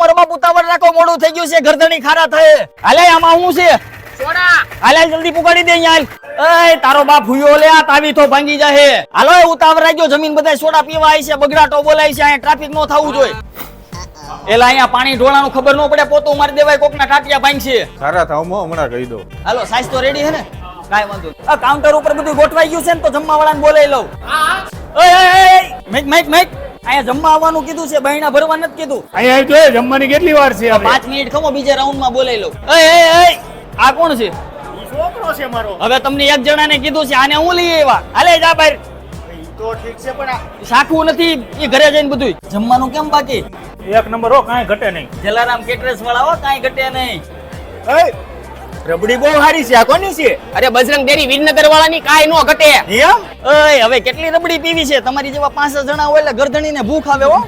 મારો બાપ ઉતાવળ રાખો મોડું થઈ ગયું છે ગરદણી ખારા થાય. હાલે આમાં હું છે? સોડા. હાલે જલ્દી પુગાડી દે અહીંયા. એય તારો બાપ હુયો લે આ તાવી તો ભાંગી જાહે. હાલો એ ઉતાવળ રાખજો જમીન બધા સોડા પીવા આવી છે બગડાટો બોલાય છે અહીંયા ટ્રાફિક નો થવું જોઈએ. એલા અહીંયા પાણી ઢોળાનું ખબર ન પડે પોતું મારી દેવાય કોકના ટાટિયા ભાંગશે. ખરા મો હમણાં કહી દો હાલો સાઈઝ તો રેડી હે ને? કાઈ વાંધો આ કાઉન્ટર ઉપર બધું ગોઠવાઈ ગયું છે ને તો જમવા વાળાને બોલાઈ લઉં. મેક મેક મેક. અહીંયા જમવા આવવાનું કીધું છે બહેણા ભરવા નથી કીધું. અહીંયા જો જમવાની કેટલી વાર છે પાંચ મિનિટ ખમો બીજા રાઉન્ડમાં બોલાઈ લો એ આ કોણ છે? છોકરો છે મારો. હવે તમને એક જણાને કીધું છે આને હું લઈ આવ્યા? હાલે જા બહાર ઈ તો ઠીક છે પણ શાખવું નથી એ ઘરે જઈને બધું જમવાનું કેમ બાકી? એક નંબર હો કાંઈ ઘટે નહીં. જલારામ કેટરસ વાળા હો કાંઈ ઘટે નહીં. રબડી બહુ સારી છે. આ કોની છે? અરે બજરંગ ડેરી વિરનગર વાળાની કાઈ નો ઘટે. એમ? ઓય હવે કેટલી રબડી પીવી છે? તમારી જેવા પાંચ જણા હોય એટલે ગરદણીને ભૂખ આવે હો.